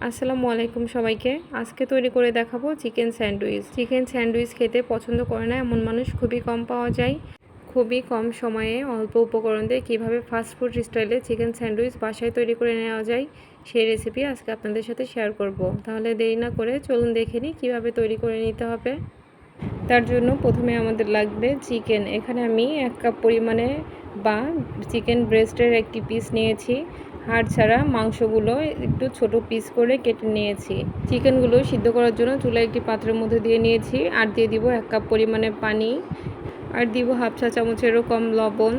আসসালামু আলাইকুম সবাইকে। আজকে তৈরি করে দেখাবো চিকেন স্যান্ডউইচ। চিকেন স্যান্ডউইচ খেতে পছন্দ করে না, এমন মানুষ খুবই কম পাওয়া যায়। খুবই কম সময়ে অল্প উপকরণ দিয়ে কীভাবে ফাস্টফুড স্টাইলে চিকেন স্যান্ডউইচ বাসায় তৈরি করে নেওয়া যায়, সেই রেসিপি আজকে আপনাদের সাথে শেয়ার করব। তাহলে দেরি না করে চলুন দেখে নিই কীভাবে তৈরি করে নিতে হবে। তার জন্য প্রথমে আমাদের লাগবে চিকেন। এখানে আমি এক কাপ পরিমাণে বা চিকেন ব্রেস্টের একটি পিস নিয়েছি। হাড় ছাড়া মাংসগুলো একটু ছোট পিস করে কেটে নিয়েছি। চিকেনগুলো সিদ্ধ করার জন্য চুলা একটি পাত্রের মধ্যে দিয়ে নিয়েছি। আর দিয়ে দিব এক কাপ পরিমাণে পানি। আর দিব হাফ চা চামচেরও কম লবণ।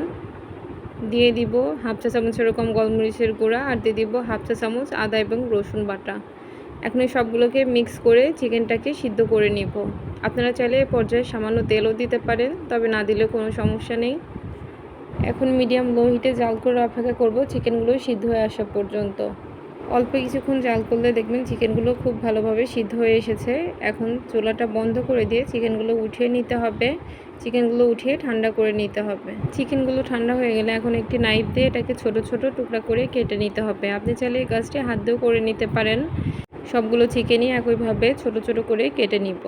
দিয়ে দিব হাফ চা চামচেরও কম গোলমরিচের গুঁড়া। আর দিয়ে দিব হাফ চা চামচ আদা এবং রসুন বাটা। এখন এই সবগুলোকে মিক্স করে চিকেনটাকে সিদ্ধ করে নিব। আপনারা চাইলে পর্যায়ে সামান্য তেলও দিতে পারেন, তবে না দিলে কোনো সমস্যা নেই। এখন মিডিয়াম লো হিটে জাল করে অপেক্ষা করব, চিকেনগুলো সিদ্ধ হয়ে আসা পর্যন্ত। অল্প কিছুক্ষণ জাল করলে দেখবেন চিকেনগুলো খুব ভালোভাবে সিদ্ধ হয়ে এসেছে। এখন চুলাটা বন্ধ করে দিয়ে চিকেনগুলো উঠিয়ে নিতে হবে। চিকেনগুলো উঠিয়ে ঠান্ডা করে নিতে হবে। চিকেনগুলো ঠান্ডা হয়ে গেলে এখন একটি নাইফ দিয়ে এটাকে ছোট ছোট টুকরা করে কেটে নিতে হবে। আপনি চাইলে এই গাছটি হাত দিয়েও করে নিতে পারেন। সবগুলো চিকেনই একইভাবে ছোট ছোট করে কেটে নিব।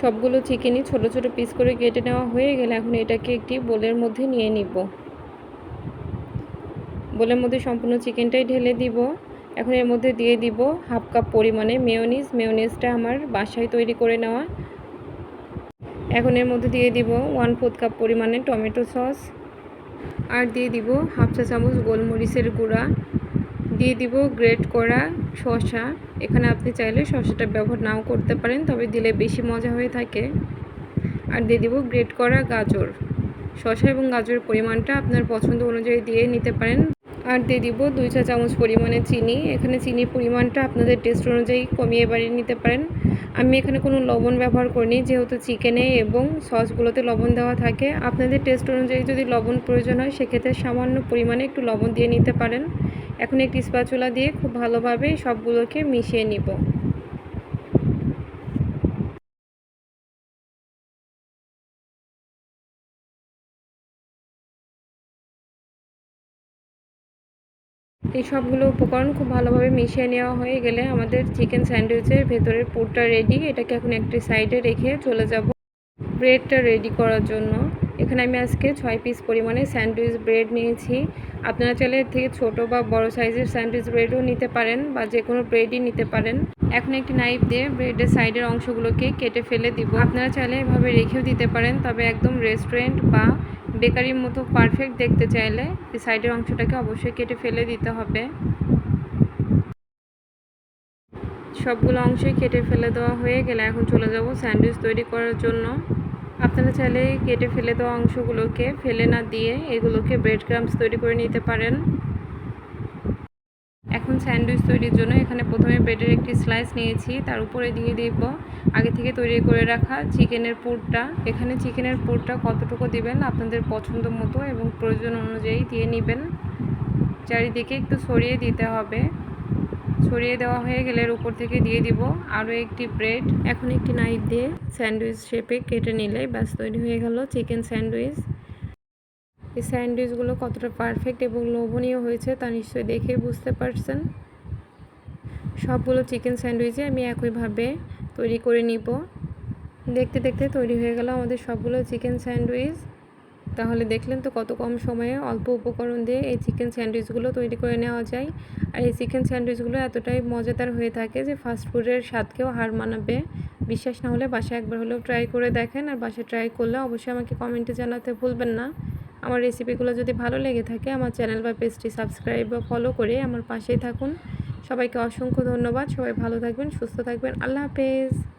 সবগুলো চিকেনই ছোট ছোট পিস করে কেটে নেওয়া হয়ে গেলে এখন এটাকে একটি বোলের মধ্যে নিয়ে নিব। বোলের মধ্যে সম্পূর্ণ চিকেনটাই ঢেলে দিব। এখন এর মধ্যে দিয়ে দিব হাফ কাপ পরিমাণে মেয়নিজ মেয়নিজটা আমার বাসায় তৈরি করে নেওয়া। এখন এর মধ্যে দিয়ে দিব ওয়ান ফোর্থ কাপ পরিমাণে টমেটো সস আর দিয়ে দিব হাফ চা চামচ গোলমরিচের গুঁড়া। দিয়ে দিব গ্রেট করা শসা। এখানে আপনি চাইলে শসাটা ব্যবহার নাও করতে পারেন, তবে দিলে বেশি মজা হয়ে থাকে। আর দিয়ে দিব গ্রেট করা গাজর। শসা এবং গাজরের পরিমাণটা আপনার পছন্দ অনুযায়ী দিয়ে নিতে পারেন। আর দিয়ে দিব দুই চা চামচ পরিমাণে চিনি। এখানে চিনির পরিমাণটা আপনাদের টেস্ট অনুযায়ী কমিয়ে বাড়িয়ে নিতে পারেন। আমি এখানে কোনো লবণ ব্যবহার করিনি, যেহেতু চিকেনে এবং সসগুলোতে লবণ দেওয়া থাকে। আপনাদের টেস্ট অনুযায়ী যদি লবণ প্রয়োজন হয়, সেক্ষেত্রে সামান্য পরিমাণে একটু লবণ দিয়ে নিতে পারেন। এখন একটি স্পাচুলা দিয়ে খুব ভালোভাবে সবগুলোকে মিশিয়ে নিব। এই সবগুলো উপকরণ খুব ভালোভাবে মিশিয়ে নেওয়া হয়ে গেলে আমাদের চিকেন স্যান্ডউইচের ভেতরের পুরটা রেডি এটাকে এখন একটি সাইডে রেখে চলে যাব ব্রেডটা রেডি করার জন্য। এখানে আমি আজকে ছয় পিস পরিমাণে স্যান্ডউইচ ব্রেড নিয়েছি। আপনারা চাইলে এর থেকে ছোটো বা বড় সাইজের স্যান্ডউইচ ব্রেডও নিতে পারেন বা যে কোনো ব্রেডই নিতে পারেন। এখন একটি নাইফ দিয়ে ব্রেডের সাইডের অংশগুলোকে কেটে ফেলে দিব। আপনারা চাইলে এভাবে রেখেও দিতে পারেন, তবে একদম রেস্টুরেন্ট বা বেকারির মতো পারফেক্ট দেখতে চাইলে সাইডের অংশটাকে অবশ্যই কেটে ফেলে দিতে হবে। সবগুলো অংশই কেটে ফেলে দেওয়া হয়ে গেলে এখন চলে যাব স্যান্ডউইচ তৈরি করার জন্য। আপনারা চাইলে কেটে ফেলে দেওয়া অংশগুলোকে ফেলে না দিয়ে এগুলোকে ব্রেড ক্রামস তৈরি করে নিতে পারেন। এখন স্যান্ডউইচ তৈরির জন্য এখানে প্রথমে ব্রেডের একটি স্লাইস নিয়েছি, তার উপরে দিয়ে দিব আগে থেকে তৈরি করে রাখা চিকেনের পুরটা। এখানে চিকেনের পুরটা কতটুকু দিবেন আপনাদের পছন্দ মতো এবং প্রয়োজন অনুযায়ী দিয়ে নেবেন। চারিদিকে একটু ছড়িয়ে দিতে হবে। ছড়িয়ে দেওয়া হয়ে গেলে এর উপর থেকে দিয়ে দিব আরও একটি ব্রেড। এখন একটি নাইফ দিয়ে স্যান্ডউইচ শেপে কেটে নিলে ব্যাস তৈরি হয়ে গেল চিকেন স্যান্ডউইচ এই স্যান্ডউইচগুলো কতটা পারফেক্ট এবং লোভনীয় হয়েছে তা নিশ্চয়ই দেখে বুঝতে পারছেন। সবগুলো চিকেন স্যান্ডউইচে আমি একইভাবে তৈরি করে নিব। দেখতে দেখতে তৈরি হয়ে গেল আমাদের সবগুলো চিকেন স্যান্ডউইচ তাহলে দেখলেন তো কত কম সময়ে অল্প উপকরণ দিয়ে এই চিকেন স্যান্ডউইচগুলো তৈরি করে নেওয়া যায়। আর এই চিকেন স্যান্ডউইচগুলো এতটাই মজাদার হয়ে থাকে যে ফাস্টফুডের স্বাদকেও হার মানাবে। বিশ্বাস না হলে বাসায় একবার হলেও ট্রাই করে দেখেন আর বাসায় ট্রাই করলে অবশ্যই আমাকে কমেন্টে জানাতে ভুলবেন না। আমার রেসিপিগুলো যদি ভালো লেগে থাকে আমার চ্যানেল বা পেজটি সাবস্ক্রাইব বা ফলো করে আমার পাশেই থাকুন। সবাইকে অসংখ্য ধন্যবাদ। সবাই ভালো থাকবেন, সুস্থ থাকবেন। আল্লাহ হাফেজ।